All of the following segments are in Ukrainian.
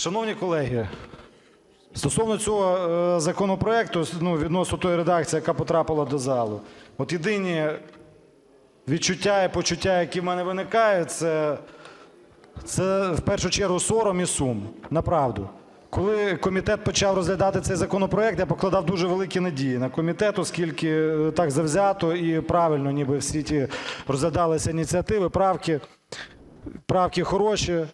Шановні колеги, стосовно цього е, законопроекту, ну, відносно тої редакції, яка потрапила до залу, от єдині відчуття і почуття, які в мене виникають, це, це в першу чергу сором і сум. Направду. Коли комітет почав розглядати цей законопроект, я покладав дуже великі надії на комітет, оскільки е, так завзято і правильно ніби всі ті розглядалися ініціативи, правки, правки хороші.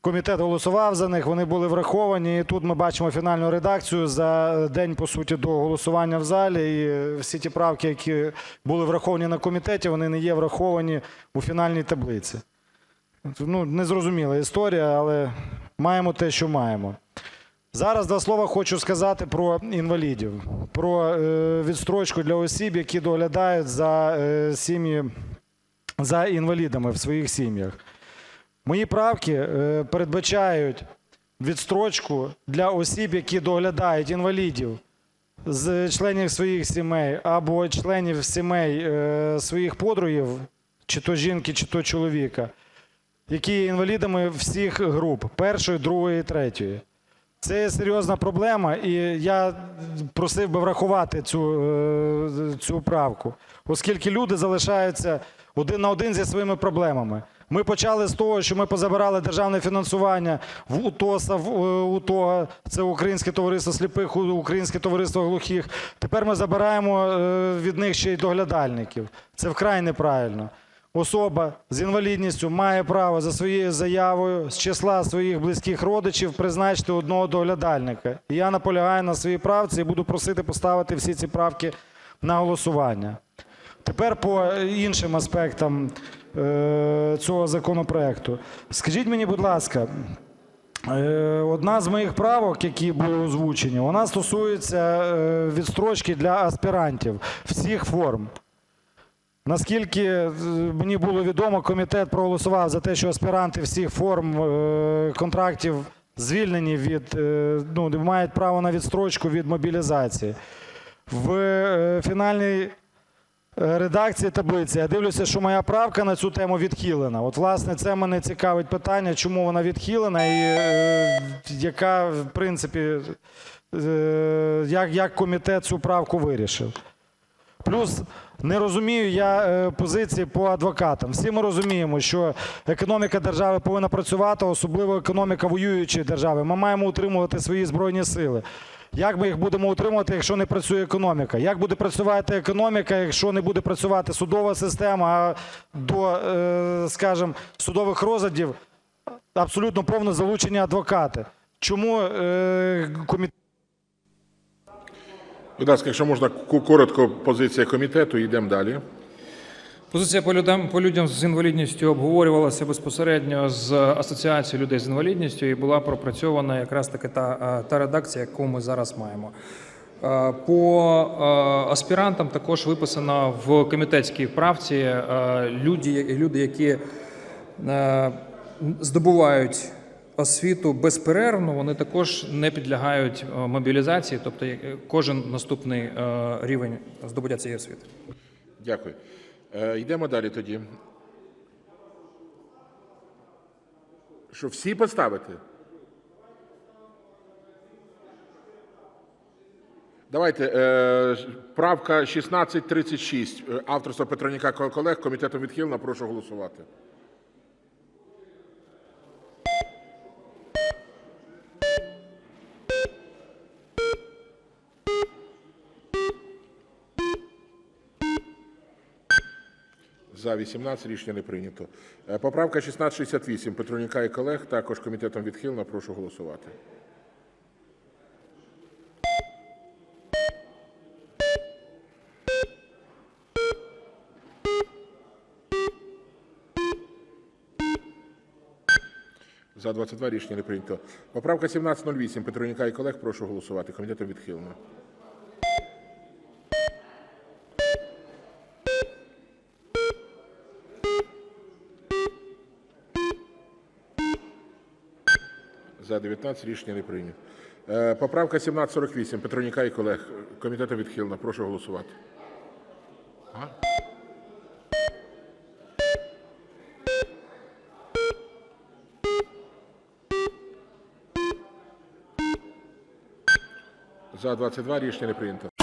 Комітет голосував за них, вони були враховані. І тут ми бачимо фінальну редакцію за день, по суті, до голосування в залі. І всі ті правки, які були враховані на комітеті, вони не є враховані у фінальній таблиці. Ну, незрозуміла історія, але маємо те, що маємо. Зараз два слова хочу сказати про інвалідів, про е, відстрочку для осіб, які доглядають за е, сім'ї, за інвалідами в своїх сім'ях. Мої правки е, передбачають відстрочку для осіб, які доглядають інвалідів з членів своїх сімей або членів сімей е, своїх подругів, чи то жінки, чи то чоловіка, які є інвалідами всіх груп першої, другої, третьої. Це є серйозна проблема, і я просив би врахувати цю, е, цю правку, оскільки люди залишаються один на один зі своїми проблемами. Ми почали з того, що ми позабирали державне фінансування в УТОСа, в е, УТОГа, це Українське товариство сліпих, Українське товариство глухих. Тепер ми забираємо е, від них ще й доглядальників. Це вкрай неправильно. Особа з інвалідністю має право за своєю заявою з числа своїх близьких родичів призначити одного доглядальника. І я наполягаю на своїй правці і буду просити поставити всі ці правки на голосування. Тепер по іншим аспектам е, цього законопроекту. Скажіть мені, будь ласка, е, одна з моїх правок, які були озвучені, вона стосується е, відстрочки для аспірантів всіх форм. Наскільки е, мені було відомо, комітет проголосував за те, що аспіранти всіх форм е, контрактів звільнені від, е, ну, мають право на відстрочку від мобілізації. В е, фінальній е, редакції таблиці я дивлюся, що моя правка на цю тему відхилена. От, власне, це мене цікавить питання, чому вона відхилена і е, яка, в принципі, е, як, як комітет цю правку вирішив. Плюс не розумію я е, позиції по адвокатам. Всі ми розуміємо, що економіка держави повинна працювати, особливо економіка воюючої держави. Ми маємо утримувати свої збройні сили. Як ми їх будемо утримувати, якщо не працює економіка? Як буде працювати економіка, якщо не буде працювати судова система, а до, е, скажімо, судових розглядів абсолютно повне залучення адвокати? Чому е, комітет Будь ласка, якщо можна коротко позиція комітету, йдемо далі. Позиція по людям, по людям з інвалідністю обговорювалася безпосередньо з Асоціацією людей з інвалідністю і була пропрацьована якраз таки та, е, та редакція, яку ми зараз маємо. Е, По е, аспірантам також виписано в комітетській правці люди, люди які здобувають освіту безперервно, вони також не підлягають мобілізації, тобто кожен наступний рівень здобуття цієї освіти. Дякую. Е, йдемо далі тоді. Що всі поставити? Давайте. Е, правка 1636. е, Авторства Петроніка колег. Комітетом відхилена. Прошу голосувати. За 18 рішення не прийнято. Е, Поправка 1668 Петроніка і колег також комітетом відхилена. Прошу голосувати. За 22 рішення не прийнято. Поправка 1708 Петроніка і колег. Прошу голосувати. Комітетом відхилено. За-19 Рішення не прийнято. Е, поправка 1748 Петроніка і колег. Комітетом відхилена. Прошу голосувати. За 22 рішення не прийнято.